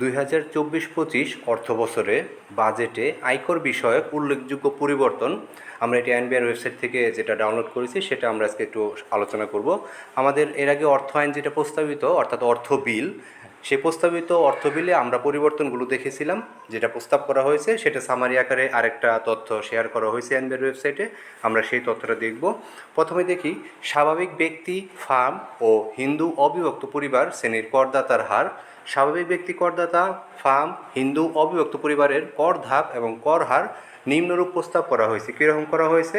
দুই হাজার চব্বিশ পঁচিশ অর্থ বছরে বাজেটে আয়কর বিষয়ক উল্লেখযোগ্য পরিবর্তন আমরা এটি আইনবিআর ওয়েবসাইট থেকে যেটা ডাউনলোড করেছি, সেটা আমরা আজকে একটু আলোচনা করব। আমাদের এর আগে অর্থ আইন যেটা প্রস্তাবিত, অর্থাৎ অর্থ বিল সেই প্রস্তাবিত অর্থ বিলে আমরা পরিবর্তনগুলো দেখেছিলাম, যেটা প্রস্তাব করা হয়েছে, সেটা সামারি আকারে আরেকটা তথ্য শেয়ার করা হয়েছে আইনবিআর ওয়েবসাইটে আমরা সেই তথ্যটা দেখব। প্রথমে দেখি, স্বাভাবিক ব্যক্তি ফার্ম ও হিন্দু অবিভক্ত পরিবার শ্রেণির করদাতার হার। স্বাভাবিক ব্যক্তি, করদাতা ফার্ম হিন্দু অবিভক্ত পরিবারের কর ধাপ এবং কর হার নিম্নরূপ প্রস্তাব করা হয়েছে। কীরকম করা হয়েছে?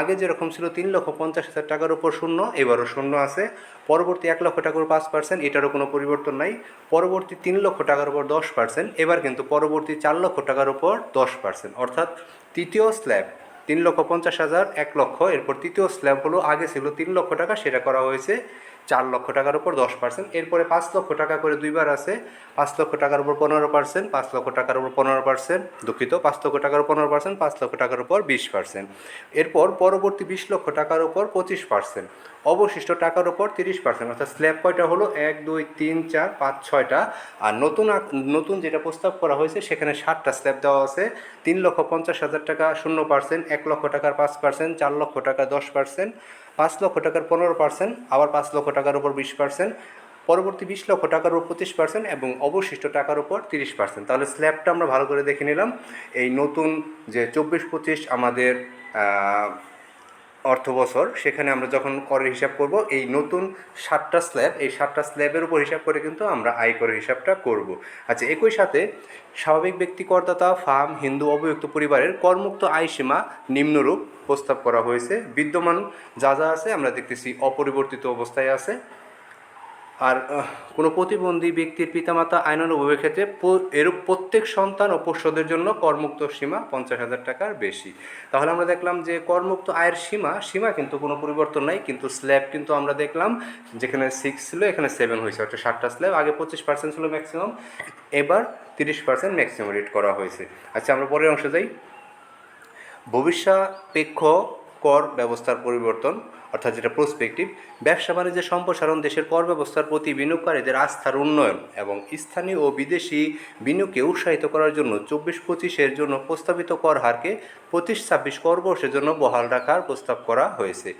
আগে যেরকম ছিল তিন লক্ষ পঞ্চাশ হাজার টাকার উপর শূন্য, এবারও শূন্য আছে। পরবর্তী এক লক্ষ টাকার পাঁচ পার্সেন্ট এটারও কোনো পরিবর্তন নাই। পরবর্তী তিন লক্ষ টাকার উপর দশ পার্সেন্ট এবার কিন্তু পরবর্তী চার লক্ষ টাকার উপর দশ পার্সেন্ট অর্থাৎ তৃতীয় স্ল্যাব তিন লক্ষ পঞ্চাশ হাজার, এক লক্ষ। এরপর তৃতীয় স্ল্যাব হলো, আগে ছিল তিন লক্ষ টাকা, সেটা করা হয়েছে। চার লক্ষ টাকার উপর দশ পার্সেন্ট এরপরে পাঁচ লক্ষ টাকা করে দুইবার আছে, পাঁচ লক্ষ টাকার উপর পনেরো পার্সেন্ট পাঁচ লক্ষ টাকার উপর পনেরো পার্সেন্ট দুঃখিত, পাঁচ লক্ষ টাকার পনেরো পার্সেন্ট পাঁচ লক্ষ টাকার উপর বিশ পার্সেন্ট এরপর পরবর্তী বিশ লক্ষ টাকার উপর পঁচিশ পার্সেন্ট অবশিষ্ট টাকার উপর তিরিশ পার্সেন্ট অর্থাৎ স্ল্যাব কয়টা হলো? এক, দুই, তিন, চার, পাঁচ, ছয়টা। আর নতুন নতুন যেটা প্রস্তাব করা হয়েছে, সেখানে ষাটটা স্ল্যাব দেওয়া আছে। তিন লক্ষ পঞ্চাশ হাজার টাকা শূন্য পার্সেন্ট এক লক্ষ টাকার পাঁচ পার্সেন্ট চার লক্ষ টাকা দশ পার্সেন্ট পাঁচ লক্ষ টাকার পনেরো পার্সেন্ট আবার পাঁচ লক্ষ টাকার উপর বিশ পার্সেন্ট পরবর্তী বিশ লক্ষ টাকার উপর পঁচিশ পার্সেন্ট এবং অবশিষ্ট টাকার উপর তিরিশ পার্সেন্ট তাহলে স্ল্যাবটা আমরা ভালো করে দেখে নিলাম। এই নতুন যে চব্বিশ পঁচিশ আমাদের অর্থ বছর, সেখানে আমরা যখন করের হিসাব করব, এই নতুন সাতটা স্ল্যাব এই সাতটা স্ল্যাবের উপর হিসাব করে কিন্তু আমরা আয়করের হিসাবটা করব। আচ্ছা একই সাথে স্বাভাবিক ব্যক্তি করদাতা ফার্ম হিন্দু, অবযুক্ত পরিবারের করমুক্ত আয় সীমা নিম্নরূপ। প্রস্তাব করা হয়েছে। বিদ্যমান যা যা আছে আমরা দেখতেছি অপরিবর্তিত অবস্থায় আছে। আর কোনো প্রতিবন্ধী ব্যক্তির পিতামাতা আইনানুভবের ক্ষেত্রে এরূপ প্রত্যেক সন্তান ও পোষ্যদের জন্য করমুক্ত সীমা পঞ্চাশ হাজার টাকার বেশি। তাহলে আমরা দেখলাম যে করমুক্ত আয়ের সীমা সীমা কিন্তু কোনো পরিবর্তন নাই, কিন্তু স্ল্যাব কিন্তু আমরা দেখলাম যেখানে সিক্স ছিল, এখানে সেভেন হয়েছে, অর্থাৎ ষাটটা স্ল্যাব আগে পঁচিশ পার্সেন্ট ছিল ম্যাক্সিমাম এবার তিরিশ পার্সেন্ট ম্যাক্সিমাম রেট করা হয়েছে। আচ্ছা আমরা পরের অংশে যাই। ভবিষ্যাপেক্ষ কর ব্যবস্থার পরিবর্তন, অর্থাৎ যেটা প্রসপেক্টিভ ব্যবসা বাণিজ্যের সম্প্রসারণ দেশের কর ব্যবস্থার প্রতি বিনিয়োগকারীদের আস্থার উন্নয়ন এবং স্থানীয় ও বিদেশি বিনিয়োগকে উৎসাহিত করার জন্য চব্বিশ পঁচিশের জন্য প্রস্তাবিত কর হারকে পঁচিশ ছাব্বিশ কর বর্ষের জন্য বহাল রাখার প্রস্তাব করা হয়েছে।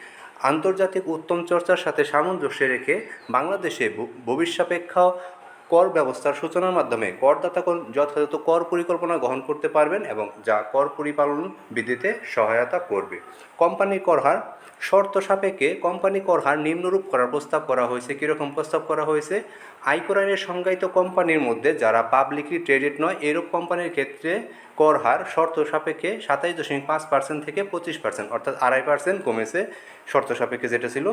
আন্তর্জাতিক উত্তম চর্চার সাথে সামঞ্জস্য রেখে বাংলাদেশে ভবিষ্যাপেক্ষ কর ব্যবস্থার সূচনার মাধ্যমে করদাতাগণ যথাযথ কর পরিকল্পনা গ্রহণ করতে পারবেন এবং যা কর পরিপালন বৃদ্ধিতে সহায়তা করবে। কোম্পানির কর হার শর্ত সাপেক্ষে কোম্পানি কর হার নিম্নরূপ করার প্রস্তাব করা হয়েছে। কীরকম প্রস্তাব করা হয়েছে? আয়কর আইনের সংজ্ঞায়িত কোম্পানির মধ্যে যারা পাবলিকলি ট্রেডেড নয়, এরূপ কোম্পানির ক্ষেত্রে কর হার শর্ত সাপেক্ষে সাতাইশ দশমিক পাঁচ পার্সেন্ট থেকে পঁচিশ পার্সেন্ট, অর্থাৎ আড়াই পার্সেন্ট কমেছে। শর্ত সাপেক্ষে যেটা ছিল,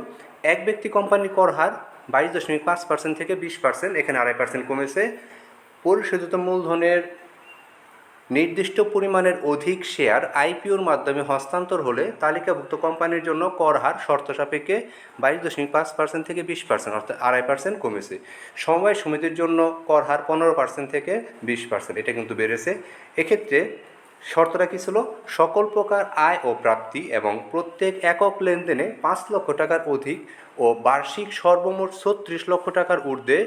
এক ব্যক্তি কোম্পানির কর হার বাইশ দশমিক পাঁচ পার্সেন্ট থেকে বিশ পার্সেন্ট, এখানে আড়াই পার্সেন্ট কমেছে। পরিশোধিত মূলধনের নির্দিষ্ট পরিমাণের অধিক শেয়ার আইপিওর মাধ্যমে হস্তান্তর হলে তালিকাভুক্ত কোম্পানির জন্য কর হার শর্ত সাপেক্ষে বাইশ দশমিক পাঁচ পার্সেন্ট থেকে বিশ পার্সেন্ট, অর্থাৎ আড়াই পার্সেন্ট কমেছে। সমবায় সমিতির জন্য কর হার পনেরো পার্সেন্ট থেকে বিশ পার্সেন্ট, এটা কিন্তু বেড়েছে। এক্ষেত্রে শর্তটা কী ছিল? সকল প্রকার আয় ও প্রাপ্তি এবং প্রত্যেক একক লেনদেনে পাঁচ লক্ষ টাকার অধিক ও বার্ষিক সর্বমোট ছত্রিশ লক্ষ টাকার ঊর্ধ্বে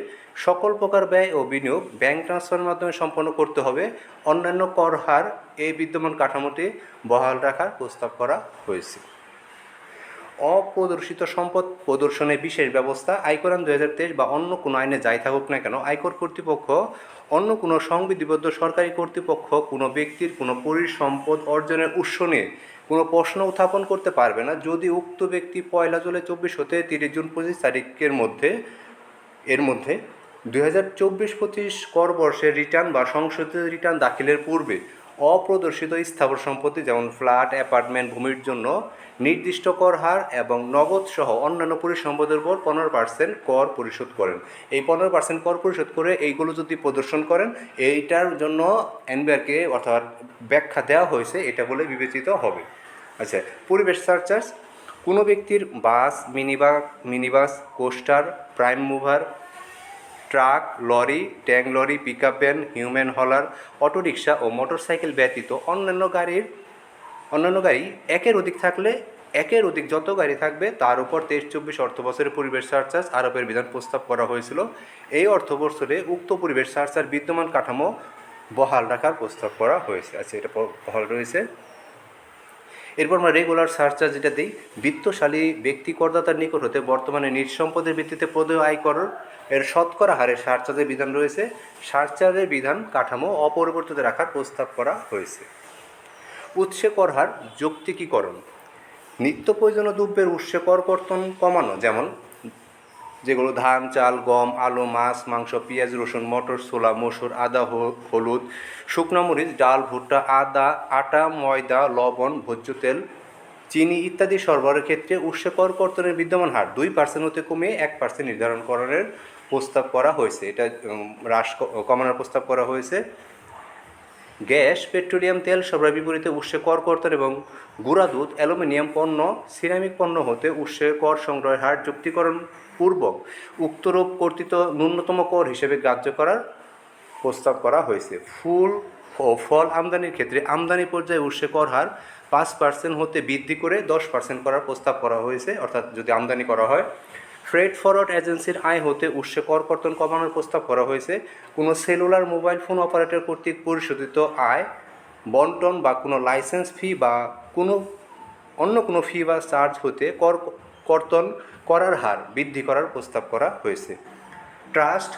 সকল প্রকার ব্যয় ও বিনিয়োগ ব্যাংক ট্রান্সফারের মাধ্যমে সম্পন্ন করতে হবে। অন্যান্য কর হার এই বিদ্যমান কাঠামোটি বহাল রাখার প্রস্তাব করা হয়েছে। অপ্রদর্শিত সম্পদ প্রদর্শনের বিশেষ ব্যবস্থা। আয়কর আইন দুই হাজার তেইশ বা অন্য কোনো আইনে যাই থাকুক না কেন আয়কর কর্তৃপক্ষ অন্য কোনো সংবিধিবদ্ধ সরকারি কর্তৃপক্ষ কোনো ব্যক্তির কোনো পরিসম্পদ অর্জনের উৎস নিয়ে কোনো প্রশ্ন উত্থাপন করতে পারবে না। যদি উক্ত ব্যক্তি পয়লা জুলাই চব্বিশ হতে তিরিশ জুন পঁচিশ তারিখের মধ্যে, এর মধ্যে দুই হাজার চব্বিশ পঁচিশ কর বর্ষের রিটার্ন বা সংশোধিত রিটার্ন দাখিলের পূর্বে অপ্রদর্শিত স্থাবর সম্পত্তি, যেমন ফ্ল্যাট, অ্যাপার্টমেন্ট, ভূমির জন্য নির্দিষ্ট কর হার এবং নগদ সহ অন্যান্য পরিসম্পদের উপর পনেরো পার্সেন্ট কর পরিশোধ করেন। এই পনেরো পার্সেন্ট কর পরিশোধ করে এইগুলো যদি প্রদর্শন করেন, এইটার জন্য এনবিআরকে অর্থাৎ ব্যাখ্যা দেওয়া হয়েছে, এটা বলে বিবেচিত হবে। আচ্ছা পরিবেশ সার্চার্জ কোনো ব্যক্তির bus, minibus minibus, coaster, prime mover truck, lorry, tank lorry pickup van human hauler autorickshaw ও মোটরসাইকেল ব্যতীত অন্যান্য গাড়ির, অন্যান্য গাড়ি একের অধিক থাকলে একের অধিক যত গাড়ি থাকবে তার উপর তেইশ, চব্বিশ অর্থ বছরে পরিবেশ সারচার্জ আরোপের বিধান প্রস্তাব করা হয়েছিল। এই অর্থ বছরে উক্ত পরিবেশ সারচার্জ বিদ্যমান কাঠামো বহাল রাখার প্রস্তাব করা হয়েছে। আচ্ছা এটা বহাল রয়েছে। এরপর আমরা রেগুলার সার্চার যেটা দিই, বিত্তশালী ব্যক্তি করদাতার নিকট হতে বর্তমানে নিজ সম্পদের ভিত্তিতে প্রদেয় আয়কর এর শতকরা হারে সারচার্জের বিধান রয়েছে সারচার্জের বিধান কাঠামো অপরিবর্তিত রাখার প্রস্তাব করা হয়েছে। উৎসে কর হার যৌক্তিকীকরণ। নিত্য প্রয়োজনীয় দ্রব্যের উৎসে কর কর্তন কমানো, যেমন যেগুলো ধান, চাল, গম, আলু, মাছ, মাংস, পেঁয়াজ, রসুন, মটর, ছোলা, মসুর, আদা হলুদ, শুকনো মরিচ, ডাল, ভুট্টা, আদা, আটা, ময়দা, লবণ, ভোজ্য তেল, চিনি ইত্যাদি সরবরাহের ক্ষেত্রে উৎসে কর কর্তনের বিদ্যমান হার দুই পার্সেন্ট হতে কমে এক পার্সেন্ট নির্ধারণ করার প্রস্তাব করা হয়েছে। এটা হ্রাস কমানোর প্রস্তাব করা হয়েছে। গ্যাস, পেট্রোলিয়াম, তেল সরবরাহ বিপরীতে উৎসে কর কর্তন এবং গুঁড়া দুধ, অ্যালুমিনিয়াম পণ্য, সিরামিক পণ্য হতে উৎসে কর সংগ্রহের হার যুক্তিকরণ পূর্বক উক্তরূপ কর্তৃত ন্যূনতম কর হিসেবে গ্রাহ্য করার প্রস্তাব করা হয়েছে। ফুল ও ফল আমদানির ক্ষেত্রে আমদানি পর্যায়ে উৎসে কর হার পাঁচ পার্সেন্ট হতে বৃদ্ধি করে দশ পার্সেন্ট করার প্রস্তাব করা হয়েছে, অর্থাৎ যদি আমদানি করা হয় ফ্রেড ফরওয়ার্ড এজেন্সির আয় হতে উৎসে কর কর্তন কমানোর প্রস্তাব করা হয়েছে। কোনো সেলুলার মোবাইল ফোন অপারেটর কর্তৃক পরিশোধিত আয় বন্টন বা কোনো লাইসেন্স ফি বা কোনো, অন্য কোনো ফি বা চার্জ হতে কর, কর্তন করার হার বৃদ্ধি করার প্রস্তাব করা হয়েছে। ট্রাস্ট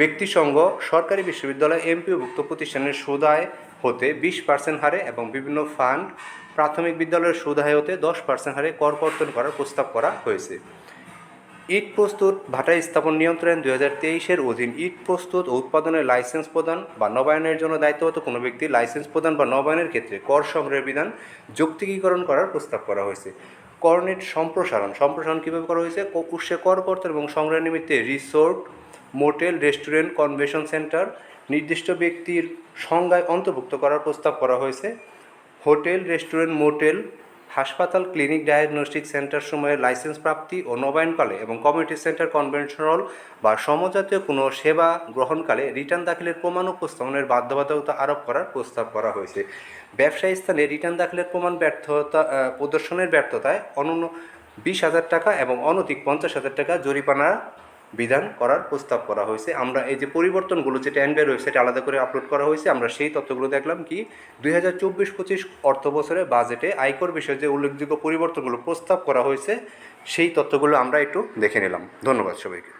ব্যক্তিসংঘ সরকারি বিশ্ববিদ্যালয় এমপিওভুক্ত প্রতিষ্ঠানের সুদায় হতে বিশ পার্সেন্ট হারে এবং বিভিন্ন ফান্ড প্রাথমিক বিদ্যালয়ের সুদায় হতে দশ পার্সেন্ট হারে কর কর্তন করার প্রস্তাব করা হয়েছে। ইট প্রস্তুত, ভাটা স্থাপন নিয়ন্ত্রণ দুই হাজার তেইশের অধীন ইট প্রস্তুত ও উৎপাদনের লাইসেন্স প্রদান বা নবায়নের জন্য দায়িত্বগত কোনো ব্যক্তি লাইসেন্স প্রদান বা নবায়নের ক্ষেত্রে কর সংগ্রহের বিধান যৌক্তিকীকরণ করার প্রস্তাব করা হয়েছে। করনেট সম্প্রসারণ সম্প্রসারণ কীভাবে করা হয়েছে? উৎসে কর কর্তন এবং সংগ্রহের নিমিত্তে resort, motel, restaurant, convention centre, নির্দিষ্ট ব্যক্তির সংজ্ঞায় অন্তর্ভুক্ত করার প্রস্তাব করা হয়েছে। হোটেল, রেস্টুরেন্ট, মোটেল হাসপাতাল, ক্লিনিক, ডায়াগনস্টিক সেন্টার সময়ে লাইসেন্স প্রাপ্তি ও নবায়নকালে এবং কমিউনিটি সেন্টার কনভেনশনাল বা সমজাতীয় কোনো সেবা গ্রহণকালে রিটার্ন দাখিলের প্রমাণ উপস্থাপনের বাধ্যবাধকতা আরোপ করার প্রস্তাব করা হয়েছে। ব্যবসায়ী স্থানে রিটার্ন দাখিলের প্রমাণ ব্যর্থতা প্রদর্শনের ব্যর্থতায় অনন্য বিশ হাজার টাকা এবং অনধিক পঞ্চাশ হাজার টাকা জরিমানা বিধান করার প্রস্তাব করা হয়েছে। আমরা এই যে পরিবর্তনগুলো যেটা এনবিআর ওয়েবসাইটে আলাদা করে আপলোড করা হয়েছে। আমরা সেই তথ্যগুলো দেখলাম কি, দুই হাজার চব্বিশ পঁচিশ অর্থ বছরে বাজেটে আয়কর বিষয়ে যে উল্লেখযোগ্য পরিবর্তনগুলো প্রস্তাব করা হয়েছে, সেই তথ্যগুলো আমরা একটু দেখে নিলাম। ধন্যবাদ সবাইকে।